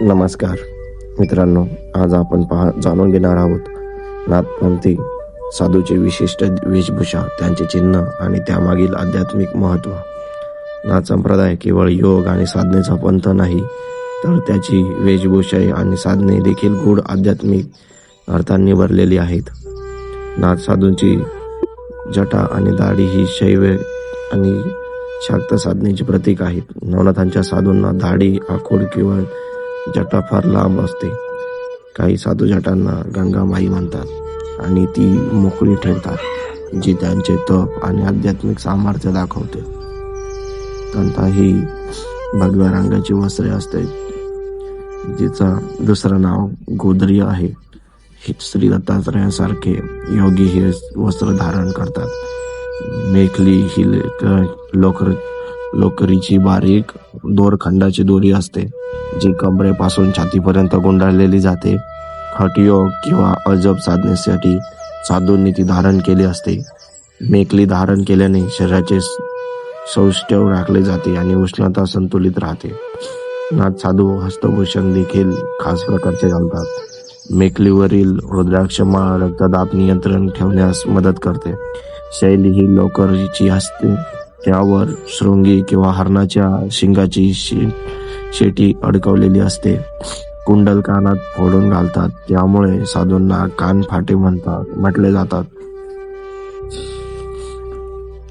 नमस्कार. मित्रांनो आज आपण पहा जाणून घेणार आहोत नाथपंथी साधूचे विशिष्ट वेशभूषा त्यांचे चिन्ह आणि त्यामागील आध्यात्मिक महत्त्व. नाथ संप्रदाय केवळ योग आणि साधनेचा पंथ नाही तर त्याची वेशभूषा आणि साधने देखील गूढ आध्यात्मिक अर्थांनी भरलेली आहेत. नाथ साधूंची जटा आणि दाढी ही शैव आणि शाक्त साधनेची प्रतीक आहेत. नवनाथांच्या साधूंना दाढी आखूड किंवा जटा फार लांब असते. काही साधू जटांना गंगामाई म्हणतात आणि ती मोकळी ठेवतात जी त्यांचे तप आणि आध्यात्मिक सामर्थ्य दाखवते. कंथा ही भगव्या रंगाची वस्त्रे असते जिचा दुसरं नाव गोदरी आहे. श्री दत्तात्रयासारखे योगी हे वस्त्र धारण करतात. मेखली ही लोकर लोकरीची बारीक दोरखंडाची दोरी असते जी कमरेपासून छातीपर्यंत गुंडाळलेली जाते. हटयोग किंवा अजब साधनेसाठी साधूंनी ती धारण केली असते. मेकली धारण केल्याने शरीराचे सौष्ठव राखले जाते आणि उष्णता संतुलित राहते. नाथ साधू हस्तभूषण देखील खास प्रकारचे घालतात. मेकलीवरील रुद्राक्ष रक्तदाब नियंत्रण ठेवण्यास मदत करते. शैली ही लोकरीची असते. त्यावर शृंगी किंवा हरणाच्या शिंगाची शे- शेटी अडकवलेली असते. कुंडल कानात फोडून घालतात. त्यामुळे साधूंना कान फाटे म्हणतात म्हटले जातात.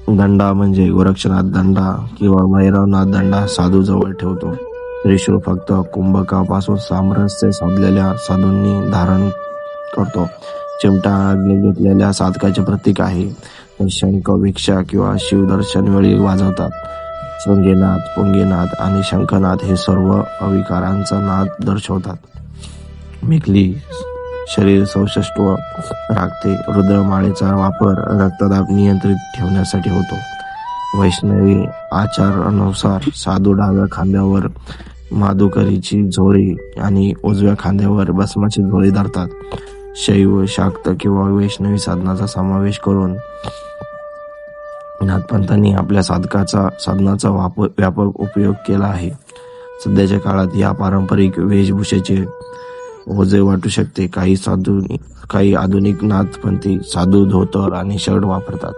दंडा म्हणजे गोरक्षनाथ दंडा किंवा भैरवनाथ दंडा साधू जवळ ठेवतो. त्रिशूळ फक्त कुंभकापासून सामरस्य साधलेल्या साधूंनी धारण करतो. चिमटा घेतलेल्या साधकाचे प्रतीक आहे. तर शंख किंवा शिवदर्शन वेळी वाजवतात. शृंगीनाथ पुंगीनाथ आणि शंखनाथ हे सर्व अविकारांचा नाद दर्शवतात. मेखली शरीर सौष्ठव राखते. रुद्रमाळेचा वापर रक्तदाब नियंत्रित ठेवण्यासाठी होतो. वैष्णवी आचारानुसार साधू डाव्या खांद्यावर माधुकरीची झोळी आणि उजव्या खांद्यावर भस्माची झोळी धरतात. शैव शाक्त किंवा वैष्णवी साधनाचा समावेश करून नाथपंथांनी आपल्या साधकाचा साधनाचा वापर व्यापक उपयोग केला आहे. सध्याच्या काळात या पारंपरिक वेशभूषेचे ओझे वाटू शकते. काही साधू काही आधुनिक नाथपंथी साधू धोतर आणि शर्ट वापरतात.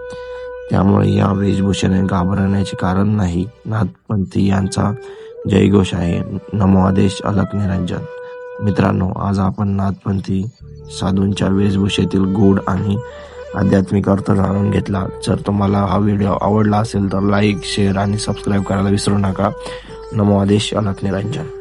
त्यामुळे या वेशभूषेने घाबरण्याचे कारण नाही. नाथपंथी यांचा जयघोष आहे. नमो आदेश अलक निरंजन मित्रांनो आज आपण नाथपंथी साधूंच्या वेशभूषेतील गूढ आणि आध्यात्मिक अर्थ जाणून घेतला. जर तुम्हाला हा व्हिडिओ आवडला असेल तर लाईक शेअर आणि सबस्क्राईब करायला विसरू नका. नमो आदेश अनाथ निरंजन.